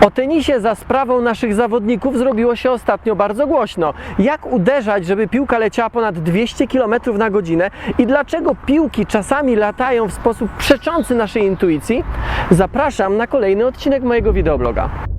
O tenisie za sprawą naszych zawodników zrobiło się ostatnio bardzo głośno. Jak uderzać, żeby piłka leciała ponad 200 km na godzinę i dlaczego piłki czasami latają w sposób przeczący naszej intuicji? Zapraszam na kolejny odcinek mojego wideobloga.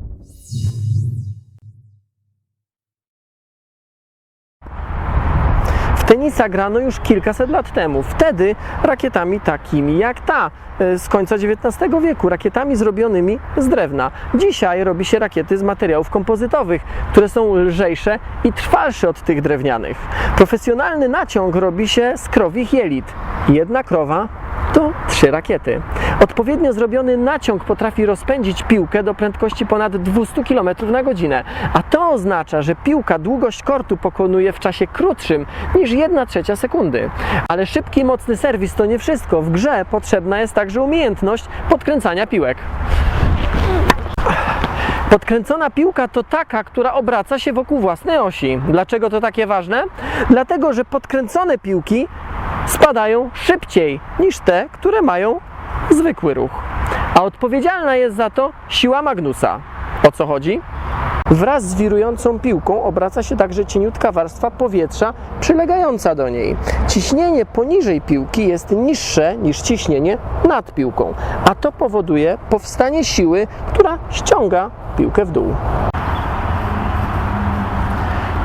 Tenisa grano już kilkaset lat temu. Wtedy rakietami takimi jak ta e, z końca XIX wieku, rakietami zrobionymi z drewna. Dzisiaj robi się rakiety z materiałów kompozytowych, które są lżejsze i trwalsze od tych drewnianych. Profesjonalny naciąg robi się z krowich jelit. Jedna krowa to trzy rakiety. Odpowiednio zrobiony naciąg potrafi rozpędzić piłkę do prędkości ponad 200 km na godzinę, a to oznacza, że piłka długość kortu pokonuje w czasie krótszym niż 1 trzecia sekundy. Ale szybki mocny serwis to nie wszystko. W grze potrzebna jest także umiejętność podkręcania piłek. Podkręcona piłka to taka, która obraca się wokół własnej osi. Dlaczego to takie ważne? Dlatego, że podkręcone piłki spadają szybciej niż te, które mają zwykły ruch. A odpowiedzialna jest za to siła Magnusa. O co chodzi? Wraz z wirującą piłką obraca się także cieniutka warstwa powietrza przylegająca do niej. Ciśnienie poniżej piłki jest niższe niż ciśnienie nad piłką, a to powoduje powstanie siły, która ściąga piłkę w dół.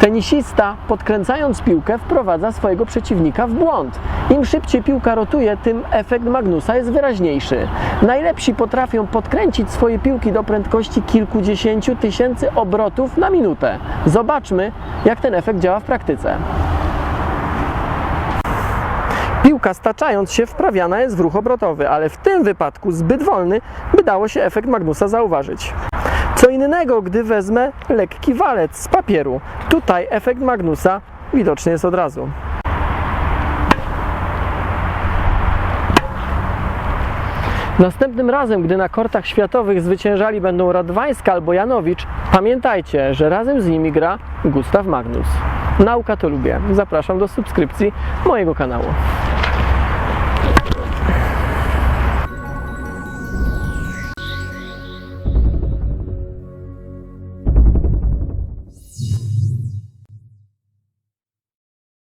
Tenisista, podkręcając piłkę, wprowadza swojego przeciwnika w błąd. Im szybciej piłka rotuje, tym efekt Magnusa jest wyraźniejszy. Najlepsi potrafią podkręcić swoje piłki do prędkości kilkudziesięciu tysięcy obrotów na minutę. Zobaczmy, jak ten efekt działa w praktyce. Piłka staczając się wprawiana jest w ruch obrotowy, ale w tym wypadku zbyt wolny, by dało się efekt Magnusa zauważyć. Co innego, gdy wezmę lekki walec z papieru. Tutaj efekt Magnusa widoczny jest od razu. Następnym razem, gdy na kortach światowych zwyciężali będą Radwańska albo Janowicz, pamiętajcie, że razem z nimi gra Gustaw Magnus. Nauka to lubię. Zapraszam do subskrypcji mojego kanału.